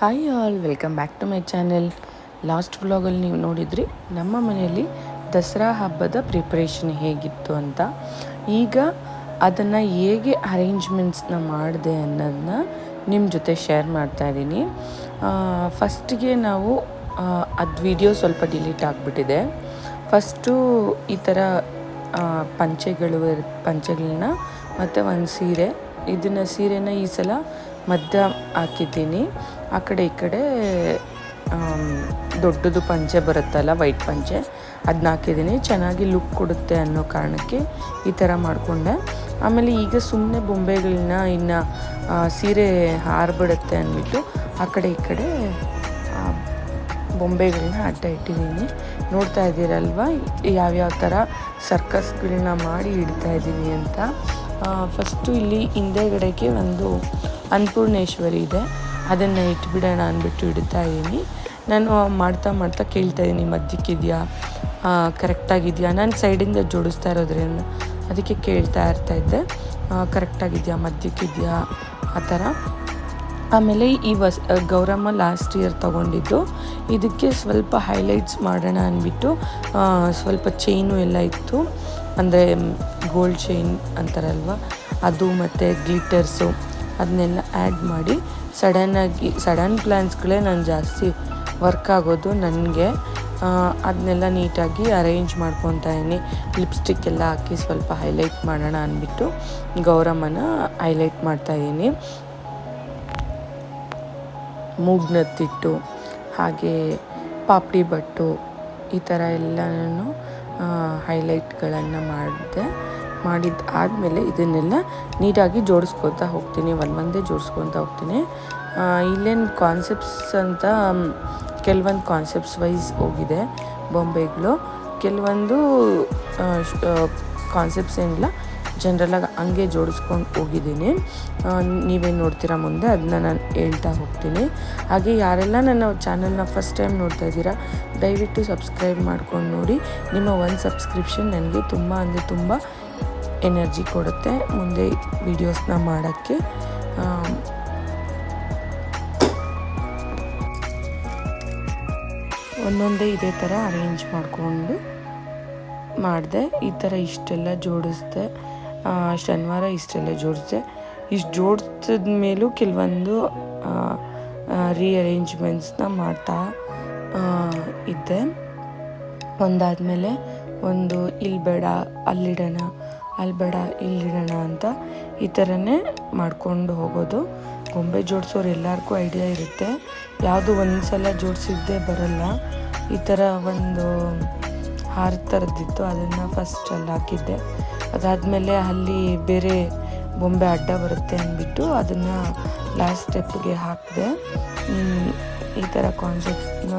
Hi all welcome back to my channel last ವ್ಲಾಗಲ್ಲಿ ನೀವು ನೋಡಿದ್ರಿ, ನಮ್ಮ ಮನೆಯಲ್ಲಿ ದಸರಾ ಹಬ್ಬದ ಪ್ರಿಪ್ರೇಷನ್ ಹೇಗಿತ್ತು ಅಂತ. ಈಗ ಅದನ್ನು ಹೇಗೆ ಅರೇಂಜ್ಮೆಂಟ್ಸ್ನ ಮಾಡಿದೆ ಅನ್ನೋದನ್ನ ನಿಮ್ಮ ಜೊತೆ ಶೇರ್ ಮಾಡ್ತಾ ಇದ್ದೀನಿ. ಫಸ್ಟಿಗೆ ನಾವು ಅದು ವಿಡಿಯೋ ಸ್ವಲ್ಪ ಡಿಲೀಟ್ ಆಗಿಬಿಟ್ಟಿದೆ. ಫಸ್ಟು ಈ ಥರ ಪಂಚೆಗಳು ಪಂಚೆಗಳನ್ನ ಮತ್ತು ಒಂದು ಸೀರೆ. ಇದನ್ನು ಸೀರೆನ ಈ ಸಲ ಮಧ್ಯ ಹಾಕಿದ್ದೀನಿ. ಆ ಕಡೆ ಈ ಕಡೆ ದೊಡ್ಡದು ಪಂಚೆ ಬರುತ್ತಲ್ಲ, ವೈಟ್ ಪಂಚೆ ಅದನ್ನ ಹಾಕಿದ್ದೀನಿ. ಚೆನ್ನಾಗಿ ಲುಕ್ ಕೊಡುತ್ತೆ ಅನ್ನೋ ಕಾರಣಕ್ಕೆ ಈ ಥರ ಮಾಡಿಕೊಂಡೆ. ಆಮೇಲೆ ಈಗ ಸುಮ್ಮನೆ ಬೊಂಬೆಗಳನ್ನ ಇನ್ನು ಸೀರೆ ಹಾರ್ಬಿಡುತ್ತೆ ಅಂದ್ಬಿಟ್ಟು ಆ ಕಡೆ ಈ ಕಡೆ ಬೊಂಬೆಗಳನ್ನ ಅಡ್ಡ ಇಟ್ಟಿದ್ದೀನಿ. ನೋಡ್ತಾ ಇದ್ದೀರಲ್ವ? ಯಾವ್ಯಾವ ಥರ ಸರ್ಕಸ್ಗಳನ್ನ ಮಾಡಿ ಇಡ್ತಾ ಇದ್ದೀನಿ ಅಂತ. ಫಸ್ಟು ಇಲ್ಲಿ ಹಿಂದೆಗಡೆಗೆ ಒಂದು ಅನ್ನಪೂರ್ಣೇಶ್ವರಿ ಇದೆ. ಅದನ್ನು ಇಟ್ಬಿಡೋಣ ಅಂದ್ಬಿಟ್ಟು ಇಡ್ತಾ ಇದ್ದೀನಿ. ನಾನು ಮಾಡ್ತಾ ಮಾಡ್ತಾ ಕೇಳ್ತಾ ಇದ್ದೀನಿ ಮಧ್ಯಕ್ಕಿದೆಯಾ ಕರೆಕ್ಟಾಗಿದೆಯಾ ನಾನು ಸೈಡಿಂದ ಜೋಡಿಸ್ತಾ ಇರೋದ್ರಿಂದ ಅದಕ್ಕೆ ಕೇಳ್ತಾ ಇರ್ತಾಯಿದ್ದೆ ಕರೆಕ್ಟಾಗಿದೆಯಾ ಮಧ್ಯಕ್ಕಿದೆಯಾ ಆ ಥರ. ಆಮೇಲೆ ಈ ವಸ್ ಗೌರಮ್ಮ ಲಾಸ್ಟ್ ಇಯರ್ ತೊಗೊಂಡಿದ್ದು. ಇದಕ್ಕೆ ಸ್ವಲ್ಪ ಹೈಲೈಟ್ಸ್ ಮಾಡೋಣ ಅಂದ್ಬಿಟ್ಟು ಸ್ವಲ್ಪ ಚೈನು ಎಲ್ಲ ಇತ್ತು. ಅಂದರೆ ಗೋಲ್ಡ್ ಚೈನ್ ಅಂತಾರಲ್ವ? ಅದು ಮತ್ತು ಗ್ಲಿಟರ್ಸು ಅದನ್ನೆಲ್ಲ ಆ್ಯಡ್ ಮಾಡಿ ಸಡನ್ನಾಗಿ ಸಡನ್ ಪ್ಲ್ಯಾನ್ಸ್ಗಳೇ ನಾನು ಜಾಸ್ತಿ ವರ್ಕ್ ಆಗೋದು ನನಗೆ. ಅದನ್ನೆಲ್ಲ ನೀಟಾಗಿ ಅರೇಂಜ್ ಮಾಡ್ಕೊತಾ ಇದ್ದೀನಿ. ಲಿಪ್ಸ್ಟಿಕ್ ಎಲ್ಲ ಹಾಕಿ ಸ್ವಲ್ಪ ಹೈಲೈಟ್ ಮಾಡೋಣ ಅಂದ್ಬಿಟ್ಟು ಗೌರಮ್ಮನ ಹೈಲೈಟ್ ಮಾಡ್ತಾಯಿದ್ದೀನಿ ಮೂಗ್ನತ್ತಿಟ್ಟು, ಹಾಗೆ ಪಾಪಡಿ ಬಟ್ಟು ಈ ಥರ ಎಲ್ಲನೂ ಹೈಲೈಟ್ಗಳನ್ನು ಮಾಡಿದೆ. ಮಾಡಿದ ಆದಮೇಲೆ ಇದನ್ನೆಲ್ಲ ನೀಟಾಗಿ ಜೋಡಿಸ್ಕೊತಾ ಹೋಗ್ತೀನಿ ಒಂದೊಂದೇ ಜೋಡಿಸ್ಕೊತಾ ಹೋಗ್ತೀನಿ. ಇಲ್ಲೇನು ಕಾನ್ಸೆಪ್ಟ್ಸ್ ಅಂತ ಕೆಲವೊಂದು ಕಾನ್ಸೆಪ್ಟ್ಸ್ ವೈಸ್ ಹೋಗಿದೆ ಬೊಂಬೆಗಳು ಕೆಲವೊಂದು ಕಾನ್ಸೆಪ್ಟ್ಸ್ ಏನಿಲ್ಲ ಜನರಲಾಗಿ ಹಂಗೆ ಜೋಡಿಸ್ಕೊಂಡು ಹೋಗಿದ್ದೀನಿ. ನೀವೇನು ನೋಡ್ತೀರಾ ಮುಂದೆ ಅದನ್ನ ನಾನು ಹೇಳ್ತಾ ಹೋಗ್ತೀನಿ. ಹಾಗೆ ಯಾರೆಲ್ಲ ನನ್ನ ಚಾನಲ್ನ ಫಸ್ಟ್ ಟೈಮ್ ನೋಡ್ತಾ ಇದ್ದೀರಾ, ದಯವಿಟ್ಟು ಸಬ್ಸ್ಕ್ರೈಬ್ ಮಾಡ್ಕೊಂಡು ನೋಡಿ. ನಿಮ್ಮ ಒಂದು ಸಬ್ಸ್ಕ್ರಿಪ್ಷನ್ ನನಗೆ ತುಂಬ ಅಂದರೆ ತುಂಬ ಎನರ್ಜಿ ಕೊಡುತ್ತೆ ಮುಂದೆ ವಿಡಿಯೋಸ್ನ ಮಾಡೋಕ್ಕೆ. ಒಂದೊಂದೇ ಇದೇ ಥರ ಅರೇಂಜ್ ಮಾಡಿಕೊಂಡು ಮಾಡಿದೆ. ಈ ಥರ ಇಷ್ಟೆಲ್ಲ ಜೋಡಿಸ್ದೆ. ಶನಿವಾರ ಇಷ್ಟೆಲ್ಲ ಜೋಡಿಸ್ದೆ. ಇಷ್ಟು ಜೋಡಿಸಿದ ಮೇಲೂ ಕೆಲವೊಂದು ರೀಅರೇಂಜ್ಮೆಂಟ್ಸ್ನ ಮಾಡ್ತಾ ಇದ್ದೆ. ಒಂದಾದಮೇಲೆ ಒಂದು ಇಲ್ಲಿ ಬೇಡ ಅಲ್ಲಿಡೋಣ ಅಲ್ಲಿ ಬೇಡ ಇಲ್ಲಿಡೋಣ ಅಂತ ಈ ಥರನೇ ಮಾಡ್ಕೊಂಡು ಹೋಗೋದು. ಗೊಂಬೆ ಜೋಡಿಸೋರು ಎಲ್ಲರಿಗೂ ಐಡಿಯಾ ಇರುತ್ತೆ. ಯಾವುದು ಒಂದು ಸಲ ಜೋಡಿಸಿದ್ದೇ ಬರಲ್ಲ. ಈ ಥರ ಒಂದು ಹಾರ ಥರದ್ದಿತ್ತು, ಅದನ್ನು ಫಸ್ಟ್ ಅಲ್ಲಿ ಹಾಕಿದ್ದೆ. ಅದಾದಮೇಲೆ ಅಲ್ಲಿ ಬೇರೆ ಬೊಂಬೆ ಅಡ್ಡ ಬರುತ್ತೆ ಅಂದ್ಬಿಟ್ಟು ಅದನ್ನು ಲಾಸ್ಟ್ ಸ್ಟೆಪ್ಗೆ ಹಾಕಿದೆ ಈ ಥರ ಕಾನ್ಸೆಪ್ಟ್ನ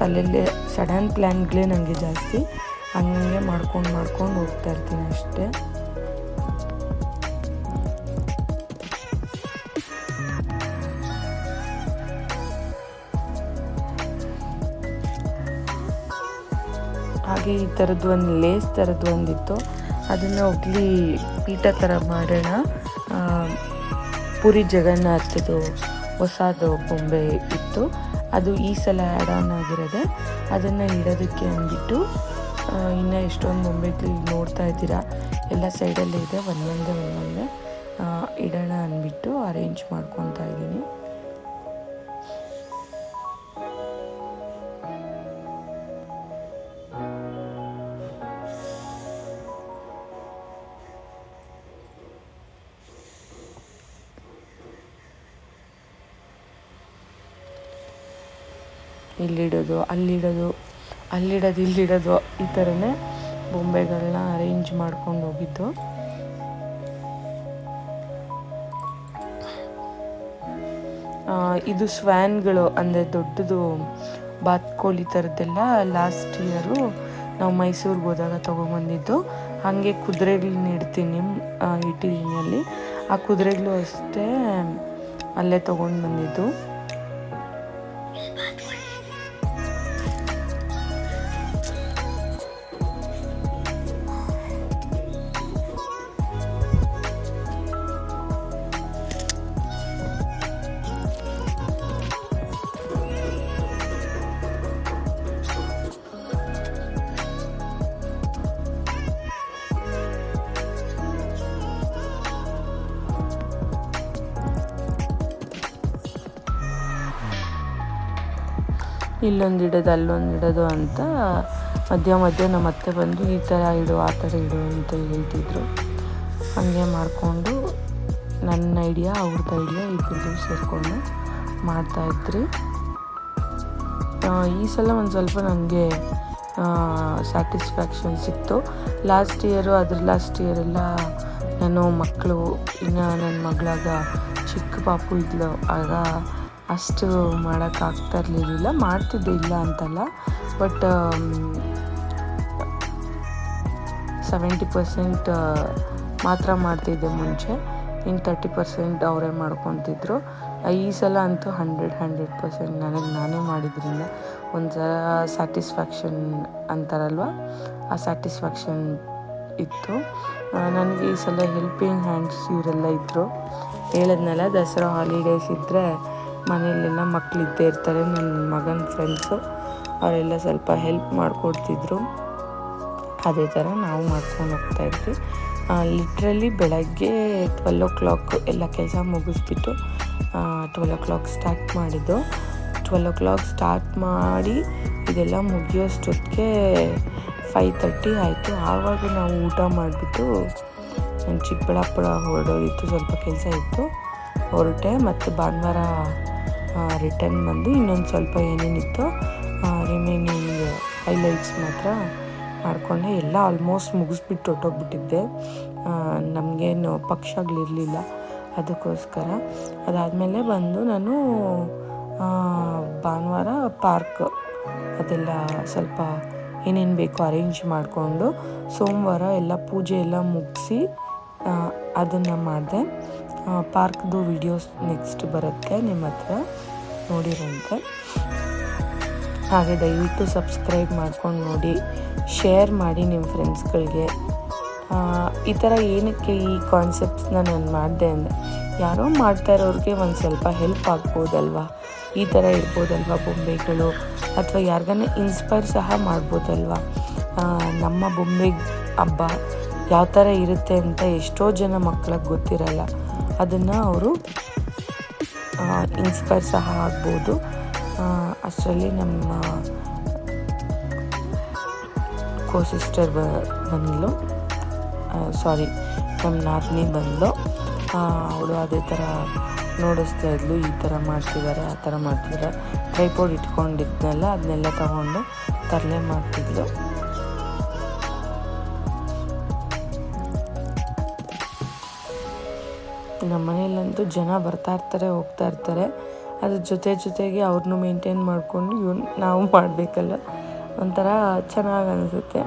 ತಲೆಯಲ್ಲೇ ಸಡನ್ ಪ್ಲ್ಯಾನ್ಗಳೇ ನನಗೆ ಜಾಸ್ತಿ. ಹಂಗೆ ಮಾಡ್ಕೊಂಡು ಮಾಡ್ಕೊಂಡು ಹೋಗ್ತಾ ಇರ್ತೀನಿ ಅಷ್ಟೇ. ಹಾಗೆ ಈ ಥರದ್ದು ಒಂದು ಲೇಸ್ ಥರದ್ದು ಒಂದಿತ್ತು. ಅದನ್ನು ಒಗ್ಲಿ ಪೀಠ ಥರ ಮಾಡೋಣ. ಪುರಿ ಜಗನ್ನಾಥದ್ದು ಹೊಸದು ಬೊಂಬೆ ಇತ್ತು. ಅದು ಈ ಸಲ ಆ್ಯಡ್ ಆನ್ ಆಗಿರೋದೆ. ಅದನ್ನು ಇಡೋದಕ್ಕೆ ಅಂದ್ಬಿಟ್ಟು ಇನ್ನು ಎಷ್ಟೊಂದು ಬೊಂಬೆಗಳು ನೋಡ್ತಾ ಇದ್ದೀರಾ? ಎಲ್ಲ ಸೈಡಲ್ಲೇ ಇದೆ. ಒಂದೊಂದೇ ಒಂದೊಂದೇ ಇಡೋಣ ಅಂದ್ಬಿಟ್ಟು ಅರೇಂಜ್ ಮಾಡ್ಕೊತಾ ಇದ್ದೀನಿ. ಇಲ್ಲಿಡೋದು, ಅಲ್ಲಿಡೋದು. ಅಲ್ಲಿಡೋದು, ಇಲ್ಲಿಡೋದು ಈ ಥರನೇ ಬೊಂಬೆಗಳನ್ನ ಅರೇಂಜ್ ಮಾಡ್ಕೊಂಡು ಹೋಗಿದ್ದು. ಇದು ಸ್ವ್ಯಾನ್ಗಳು ಅಂದರೆ ದೊಡ್ಡದು ಬಾತ್ಕೋಳಿ ಥರದ್ದೆಲ್ಲ ಲಾಸ್ಟ್ ಇಯರು ನಾವು ಮೈಸೂರಿಗೆ ಹೋದಾಗ ತೊಗೊಂಬಂದಿದ್ದು. ಹಾಗೆ ಕುದುರೆಗಳನ್ನ ಇಡ್ತೀನಿ ಇಟ್ಟಿದ್ದೀನಿ ಅಲ್ಲಿ. ಆ ಕುದುರೆಗಳು ಅಷ್ಟೇ ಅಲ್ಲೇ ತೊಗೊಂಡು ಬಂದಿದ್ದು. ಇಲ್ಲೊಂದು ಇಡೋದು ಅಲ್ಲೊಂದು ಇಡೋದು ಅಂತ ಮಧ್ಯ ಮಧ್ಯ ನಮ್ಮ ಅತ್ತೆ ಬಂದು ಈ ಥರ ಇಡು, ಆ ಥರ ಇಡು ಅಂತ ಹೇಳ್ತಿದ್ರು. ಹಾಗೆ ಮಾಡಿಕೊಂಡು ನನ್ನ ಐಡಿಯಾ ಅವ್ರದ್ದು ಐಡಿಯಾ ಇಬ್ಬರದು ಸೇರಿಕೊಂಡು ಮಾಡ್ತಾಯಿದ್ರಿ ಈ ಸಲ ಒಂದು ಸ್ವಲ್ಪ ನನಗೆ ಸ್ಯಾಟಿಸ್ಫ್ಯಾಕ್ಷನ್ ಸಿಕ್ತು. ಲಾಸ್ಟ್ ಇಯರು ಅದ್ರ ಲಾಸ್ಟ್ ಇಯರೆಲ್ಲ ನಾನು ಮಕ್ಕಳು, ಇನ್ನು ನನ್ನ ಮಗಳಾಗ ಚಿಕ್ಕ ಪಾಪು ಇದ್ಲು. ಆಗ ಅಷ್ಟು ಮಾಡೋಕ್ಕಾಗ್ತಾ ಇರಲಿಲ್ಲ. ಮಾಡ್ತಿದ್ದೆ, ಇಲ್ಲ ಅಂತಲ್ಲ. ಬಟ್ ಸೆವೆಂಟಿ ಪರ್ಸೆಂಟ್ ಮಾತ್ರ ಮಾಡ್ತಿದ್ದೆ ಮುಂಚೆ. ಇನ್ನು ತರ್ಟಿ ಪರ್ಸೆಂಟ್ ಅವರೇ ಮಾಡ್ಕೊತಿದ್ರು. ಈ ಸಲ ಅಂತೂ ಹಂಡ್ರೆಡ್ ಹಂಡ್ರೆಡ್ ಪರ್ಸೆಂಟ್ ನನಗೆ ನಾನೇ ಮಾಡಿದ್ರಿಂದ ಒಂಥರ ಸ್ಯಾಟಿಸ್ಫ್ಯಾಕ್ಷನ್ ಅಂತಾರಲ್ವ? ಆ ಸ್ಯಾಟಿಸ್ಫ್ಯಾಕ್ಷನ್ ಇತ್ತು. ನನಗೆ ಈ ಸಲ ಹೆಲ್ಪಿಂಗ್ ಹ್ಯಾಂಡ್ಸ್ ಇವರೆಲ್ಲ ಇದ್ದರು ಹೇಳಿದ್ನಲ್ಲ, ದಸರಾ ಹಾಲಿಡೇಸ್ ಇದ್ದರೆ ಮನೆಯಲ್ಲೆಲ್ಲ ಮಕ್ಕಳು ಇದ್ದೇ ಇರ್ತಾರೆ. ನನ್ನ ಮಗನ ಫ್ರೆಂಡ್ಸು ಅವರೆಲ್ಲ ಸ್ವಲ್ಪ ಹೆಲ್ಪ್ ಮಾಡಿಕೊಡ್ತಿದ್ರು. ಅದೇ ಥರ ನಾವು ಮಾಡ್ಕೊಂಡು ಹೋಗ್ತಾಯಿದ್ವಿ ಲಿಟ್ರಲಿ ಬೆಳಗ್ಗೆ ಟ್ವೆಲ್ ಓ ಕ್ಲಾಕ್ ಎಲ್ಲ ಕೆಲಸ ಮುಗಿಸ್ಬಿಟ್ಟು ಟ್ವೆಲ್ ಓ ಕ್ಲಾಕ್ ಸ್ಟಾರ್ಟ್ ಮಾಡಿದ್ದು. ಟ್ವೆಲ್ ಓ ಕ್ಲಾಕ್ ಸ್ಟಾರ್ಟ್ ಮಾಡಿ ಇದೆಲ್ಲ ಮುಗಿಯೋಷ್ಟೊತ್ತಿಗೆ ಫೈವ್ ತರ್ಟಿ ಆಯಿತು. ಆವಾಗ ನಾವು ಊಟ ಮಾಡಿಬಿಟ್ಟು ಚಿಕ್ಕಬಳ್ಳಾಪುರ ಹೊರಡೋದಿತ್ತು ಸ್ವಲ್ಪ ಕೆಲಸ ಇತ್ತು. ಹೊರಟೆ ಮತ್ತು ಭಾನುವಾರ ರಿಟರ್ನ್ ಬಂದು ಇನ್ನೊಂದು ಸ್ವಲ್ಪ ಏನೇನಿತ್ತು ರಿಮೈನಿಂಗ್ ಹೈಲೈಟ್ಸ್ ಮಾತ್ರ ಮಾಡಿಕೊಂಡೆ. ಎಲ್ಲ ಆಲ್ಮೋಸ್ಟ್ ಮುಗಿಸ್ಬಿಟ್ಟು ಹೊಟ್ಟೋಗ್ಬಿಟ್ಟಿದ್ದೆ ನಮಗೇನು ಪಕ್ಷಗಳಿರಲಿಲ್ಲ ಅದಕ್ಕೋಸ್ಕರ. ಅದಾದಮೇಲೆ ಬಂದು ನಾನು ಭಾನುವಾರ ಪಾರ್ಕ್ ಅದೆಲ್ಲ ಸ್ವಲ್ಪ ಏನೇನು ಬೇಕು ಅರೇಂಜ್ ಮಾಡಿಕೊಂಡು ಸೋಮವಾರ ಎಲ್ಲ ಪೂಜೆ ಎಲ್ಲ ಮುಗಿಸಿ ಅದನ್ನು ಮಾಡಿದೆ. ಪಾರ್ಕ್ದು ವಿಡಿಯೋಸ್ ನೆಕ್ಸ್ಟ್ ಬರುತ್ತೆ ನಿಮ್ಮ ಹತ್ರ ನೋಡಿರಂತೆ. ಹಾಗೆ ದಯವಿಟ್ಟು ಸಬ್ಸ್ಕ್ರೈಬ್ ಮಾಡ್ಕೊಂಡು ನೋಡಿ ಶೇರ್ ಮಾಡಿ ನಿಮ್ಮ ಫ್ರೆಂಡ್ಸ್ಗಳಿಗೆ ಈ ಥರ ಏನಕ್ಕೆ ಈ ಕಾನ್ಸೆಪ್ಟ್ಸ್ನ ನಾನು ಮಾಡಿದೆ ಅಂದರೆ, ಯಾರೋ ಮಾಡ್ತಾ ಇರೋರಿಗೆ ಒಂದು ಸ್ವಲ್ಪ ಹೆಲ್ಪ್ ಆಗ್ಬೋದಲ್ವಾ? ಈ ಥರ ಇರ್ಬೋದಲ್ವ ಬೊಂಬೆಗಳು? ಅಥವಾ ಯಾರಿಗಾನ ಇನ್ಸ್ಪೈರ್ ಸಹ ಮಾಡ್ಬೋದಲ್ವಾ? ನಮ್ಮ ಬೊಂಬೆ ಹಬ್ಬ ಯಾವ ಥರ ಇರುತ್ತೆ ಅಂತ ಎಷ್ಟೋ ಜನ ಮಕ್ಕಳಿಗೆ ಗೊತ್ತಿರಲ್ಲ. ಅದನ್ನು ಅವರು ಇನ್ಸ್ಪೈರ್ ಸಹ ಆಗ್ಬೋದು. ಅಷ್ಟರಲ್ಲಿ ನಮ್ಮ ಕೋ ಸಿಸ್ಟರ್ ಬಂದಳು ಸಾರಿ ನಮ್ಮ ನಾದಿನಿ ಬಂದಳು ಅವಳು ಅದೇ ಥರ ನೋಡಿಸ್ತಾ ಇದ್ಲು, ಈ ಥರ ಮಾಡ್ತಿದ್ದಾರೆ ಆ ಥರ ಮಾಡ್ತಿದ್ದಾರೆ ಟ್ರೈಪೋಡ್ ಇಟ್ಕೊಂಡಿದ್ನಲ್ಲ, ಅದನ್ನೆಲ್ಲ ತಗೊಂಡು ತರಲೆ ಮಾಡ್ತಿದ್ಲು. ನಮ್ಮ ಮನೆಯಲ್ಲಂತೂ ಜನ ಬರ್ತಾ ಇರ್ತಾರೆ, ಹೋಗ್ತಾ ಇರ್ತಾರೆ. ಅದ್ರ ಜೊತೆ ಜೊತೆಗೆ ಅವ್ರನ್ನೂ ಮೇಂಟೈನ್ ಮಾಡಿಕೊಂಡು ಇವ್ ನಾವು ಮಾಡಬೇಕಲ್ಲ. ಒಂಥರ ಚೆನ್ನಾಗಿ ಅನಿಸುತ್ತೆ.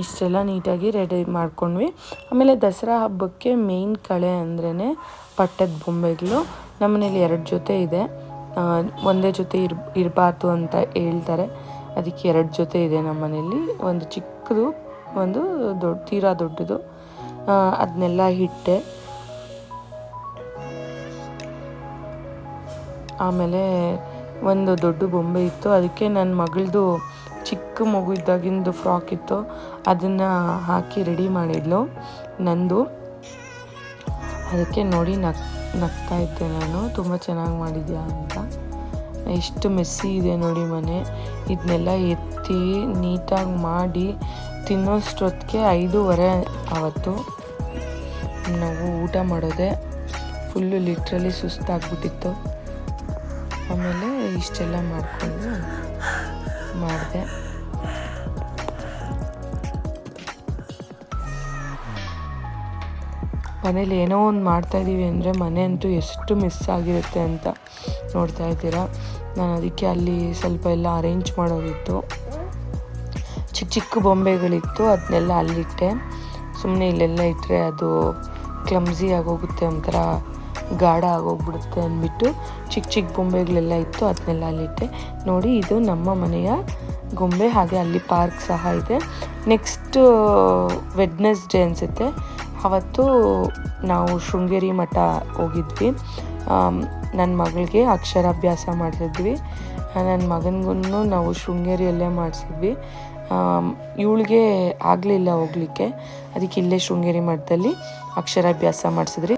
ಇಷ್ಟೆಲ್ಲ ನೀಟಾಗಿ ರೆಡಿ ಮಾಡ್ಕೊಂಡ್ವಿ. ಆಮೇಲೆ ದಸರಾ ಹಬ್ಬಕ್ಕೆ ಮೇಯ್ನ್ ಕಳೆ ಅಂದ್ರೇ ಪಟ್ಟದ ಬೊಂಬೆಗಳು. ನಮ್ಮನೇಲಿ ಎರಡು ಜೊತೆ ಇದೆ. ಒಂದೇ ಜೊತೆ ಇರ್, ಇರಬಾರ್ದು ಅಂತ ಹೇಳ್ತಾರೆ. ಅದಕ್ಕೆ ಎರಡು ಜೊತೆ ಇದೆ ನಮ್ಮ ಮನೇಲಿ. ಒಂದು ಚಿಕ್ಕದು, ಒಂದು ದೊಡ್ಡ ತೀರಾ ದೊಡ್ಡದು. ಅದನ್ನೆಲ್ಲ ಇಟ್ಟೆ. ಆಮೇಲೆ ಒಂದು ದೊಡ್ಡ ಬೊಂಬೆ ಇತ್ತು. ಅದಕ್ಕೆ ನನ್ನ ಮಗಳದು ಚಿಕ್ಕ ಮಗು ಇದ್ದಾಗಿಂದು ಫ್ರಾಕ್ ಇತ್ತು. ಅದನ್ನು ಹಾಕಿ ರೆಡಿ ಮಾಡಿದ್ಲು ನಂದು. ಅದಕ್ಕೆ ನೋಡಿ ನಕ್ ನಗ್ತಾ ಇದ್ದೆ ನಾನು. ತುಂಬ ಚೆನ್ನಾಗಿ ಮಾಡಿದ್ಯಾ ಅಂತ. ಎಷ್ಟು ಮೆಸ್ಸಿ ಇದೆ ನೋಡಿ ಮನೆ. ಇದನ್ನೆಲ್ಲ ಎತ್ತಿ ನೀಟಾಗಿ ಮಾಡಿ ತಿನ್ನೋಷ್ಟೊತ್ತಿಗೆ ಐದೂವರೆ ಆವತ್ತು. ನಾವು ಊಟ ಮಾಡೋದೆ ಫುಲ್ಲು ಲಿಟ್ರಲಿ ಸುಸ್ತಾಗ್ಬಿಟ್ಟಿತ್ತು. ಆಮೇಲೆ ಇಷ್ಟೆಲ್ಲ ಮಾಡಿಕೊಂಡು ಮಾಡಿದೆ. ಮನೇಲಿ ಏನೋ ಒಂದು ಮಾಡ್ತಾಯಿದ್ದೀವಿ ಅಂದರೆ ಮನೆ ಅಂತೂ ಎಷ್ಟು ಮಿಸ್ ಆಗಿರುತ್ತೆ ಅಂತ ನೋಡ್ತಾ ಇದ್ದೀರಾ. ನಾನು ಅದಕ್ಕೆ ಅಲ್ಲಿ ಸ್ವಲ್ಪ ಎಲ್ಲ ಅರೇಂಜ್ ಮಾಡೋದಿತ್ತು. ಚಿಕ್ಕ ಚಿಕ್ಕ ಬೊಂಬೆಗಳಿತ್ತು ಅದನ್ನೆಲ್ಲ ಅಲ್ಲಿಟ್ಟೆ. ಸುಮ್ಮನೆ ಇಲ್ಲೆಲ್ಲ ಇಟ್ಟರೆ ಅದು ಕ್ಲಮ್ಸಿ ಆಗೋಗುತ್ತೆ ಒಂಥರ ಗಾಢ ಆಗೋಗ್ಬಿಡುತ್ತೆ ಅಂದ್ಬಿಟ್ಟು ಚಿಕ್ಕ ಚಿಕ್ಕ ಬೊಂಬೆಗಳೆಲ್ಲ ಇತ್ತು ಅದನ್ನೆಲ್ಲ ಅಲ್ಲಿಟ್ಟೆ. ನೋಡಿ, ಇದು ನಮ್ಮ ಮನೆಯ ಗೊಂಬೆ, ಹಾಗೆ ಅಲ್ಲಿ ಪಾರ್ಕ್ ಸಹ ಇದೆ. ನೆಕ್ಸ್ಟ್ ವೆಡ್ನೆಸ್ಡೇ ಅನಿಸುತ್ತೆ. ಅವತ್ತು ನಾವು ಶೃಂಗೇರಿ ಮಠ ಹೋಗಿದ್ವಿ. ನನ್ನ ಮಗಳಿಗೆ ಅಕ್ಷರಾಭ್ಯಾಸ ಮಾಡಿಸಿದ್ವಿ ನನ್ನ ಮಗನಿಗೂ ನಾವು ಶೃಂಗೇರಿಯಲ್ಲೇ ಮಾಡಿಸಿದ್ವಿ. ಇವಳಿಗೆ ಆಗಲಿಲ್ಲ ಹೋಗಲಿಕ್ಕೆ. ಅದಕ್ಕೆ ಇಲ್ಲೇ ಶೃಂಗೇರಿ ಮಠದಲ್ಲಿ ಅಕ್ಷರಾಭ್ಯಾಸ ಮಾಡಿಸಿದ್ರಿ.